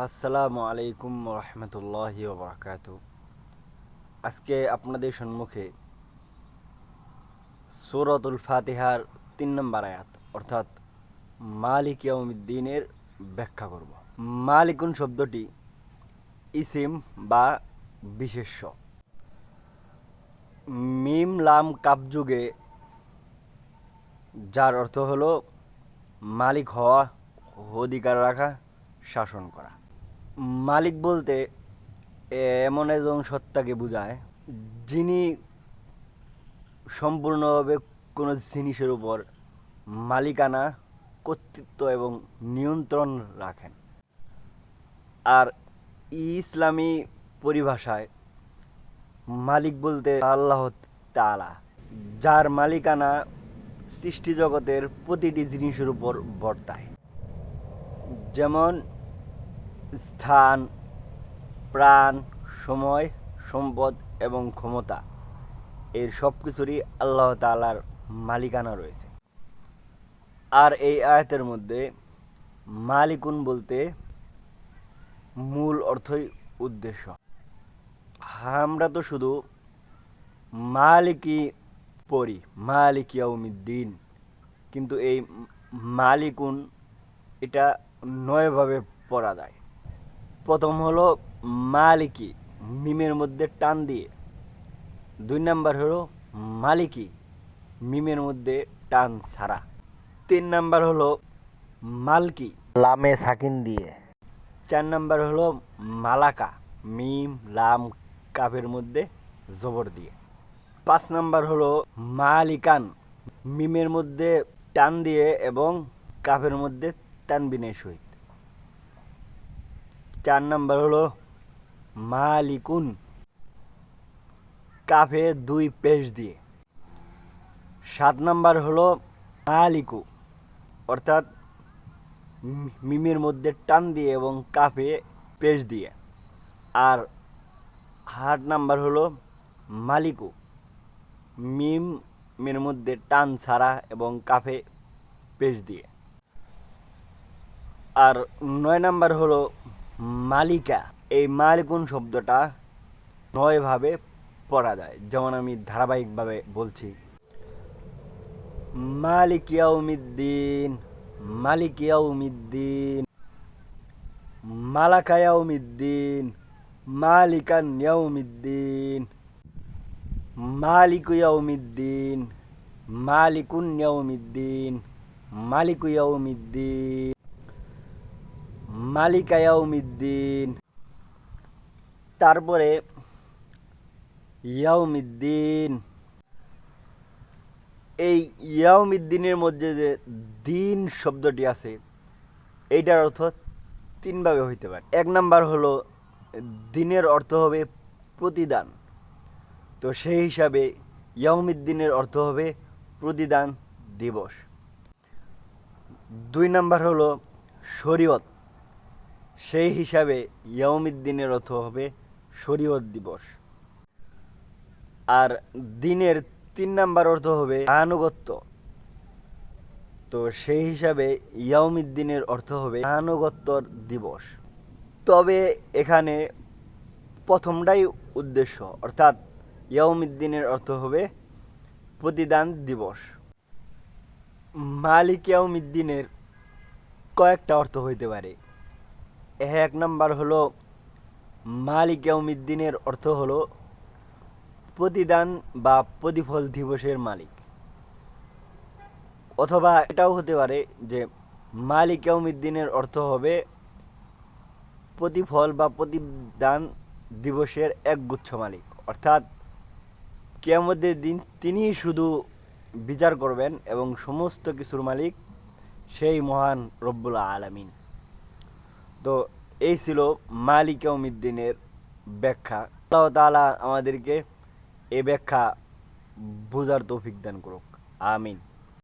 আসসালামু আলাইকুম রহমতুল্লাহ বরকাত আজকে আপনাদের সম্মুখে সুরতুল ফাতিহার তিন নম্বর আয়াত, অর্থাৎ মালিক ইয়াউমিদ্দিনের ব্যাখ্যা করব। মালিকুন শব্দটি ইসিম বা বিশেষ্য। মিম লাম কাবযুগে যার অর্থ হলো মালিক হওয়া, অধিকার রাখা, শাসন করা। মালিক বলতে এমন একজন সত্তাকে বোঝায়, যিনি সম্পূর্ণভাবে কোনো জিনিসের উপর মালিকানা, কর্তৃত্ব এবং নিয়ন্ত্রণ রাখেন। আর ইসলামী পরিভাষায় মালিক বলতে আল্লাহ তাআলা, যার মালিকানা সৃষ্টি জগতের প্রতিটি জিনিসের উপর বর্তায়। যেমন স্থান, প্রাণ, সময়, সম্পদ এবং ক্ষমতা। এর সব কিছুরই আল্লাহ তাআলার মালিকানা রয়েছে। আর এই আয়াতের মধ্যে মালিকুন বলতে মূল অর্থই উদ্দেশ্য। আমরা তো শুধু মালিকি পড়ি, মালিক ইয়াউমিদ্দিন। কিন্তু এই মালিকুন এটা নয়ভাবে পড়া যায়। প্রথম হলো মালিকি মিমের মধ্যে টান দিয়ে। দুই নাম্বার হলো মালিকি মিমের মধ্যে টান ছাড়া। তিন নাম্বার হলো মালকি লামে সাকিন দিয়ে। চার নাম্বার হলো মালাকা মিম লাম কাফের মধ্যে জবর দিয়ে। পাঁচ নাম্বার হলো মালিকান মিমের মধ্যে টান দিয়ে এবং কাফের মধ্যে তানবিনের সহিত। চার নাম্বার হলো মালিকুন। কাফে দুই পেশ দিয়ে। সাত নাম্বার হলো মালিকু। অর্থাৎ মিমের মধ্যে টান দিয়ে এবং কাফে পেশ দিয়ে। আর আট নাম্বার হলো মালিকু। মিম মিমের মধ্যে টান ছাড়া এবং কাফে পেশ দিয়ে। আর নয় নাম্বার হলো মালিকা। এই মালিকুন শব্দটা নয়ভাবে পড়া যায়, যেমন আমি ধারাবাহিকভাবে বলছি। মালিক ইয়াউমিদ্দিন মালিক ইয়াউমিদ্দিন, মালাকা ইয়াউমিদ্দিন, মালিকান ইয়াউমিদ্দিন। তারপরে ইয়াউমিদ্দিন। এই ইয়াউমিদ্দিনের মধ্যে যে দিন শব্দটি আছে, এইটার অর্থ তিনভাবে হইতে পারে। এক নাম্বার হলো, দিনের অর্থ হবে প্রতিদান। তো সেই হিসাবে ইয়াউমিদ্দিনের অর্থ হবে প্রতিদান দিবস। দুই নাম্বার হলো শরীয়ত। সেই হিসাবে ইয়াউমিদ্দিনের অর্থ হবে শরীয়ত দিবস। আর দিনের তিন নাম্বার অর্থ হবে আনুগত্য। তো সেই হিসাবে ইয়াউমিদ্দিনের অর্থ হবে আনুগত্যর দিবস। তবে এখানে প্রথমটাই উদ্দেশ্য, অর্থাৎ ইয়াউমিদ্দিনের অর্থ হবে প্রতিদান দিবস। মালিক ইয়াউমিদ্দিনের কয়েকটা অর্থ হইতে পারে। এক নাম্বার হলো, মালিক অর্থ হলো প্রতিদান বা প্রতিফল দিবসের মালিক। অথবা এটাও হতে পারে যে মালিক অর্থ হবে প্রতিফল বা প্রতিদান দিবসের একগুচ্ছ মালিক। অর্থাৎ কেয়ামতের দিন তিনিই শুধু বিচার করবেন এবং সমস্ত কিছুর মালিক সেই মহান রব্বুল আলামিন। তো এই ছিল মালিক উমিদ্দিনের ব্যাখ্যা। আল্লাহ তালা আমাদেরকে এ ব্যাখ্যা বোঝার তৌফিক দান করুক। আমিন।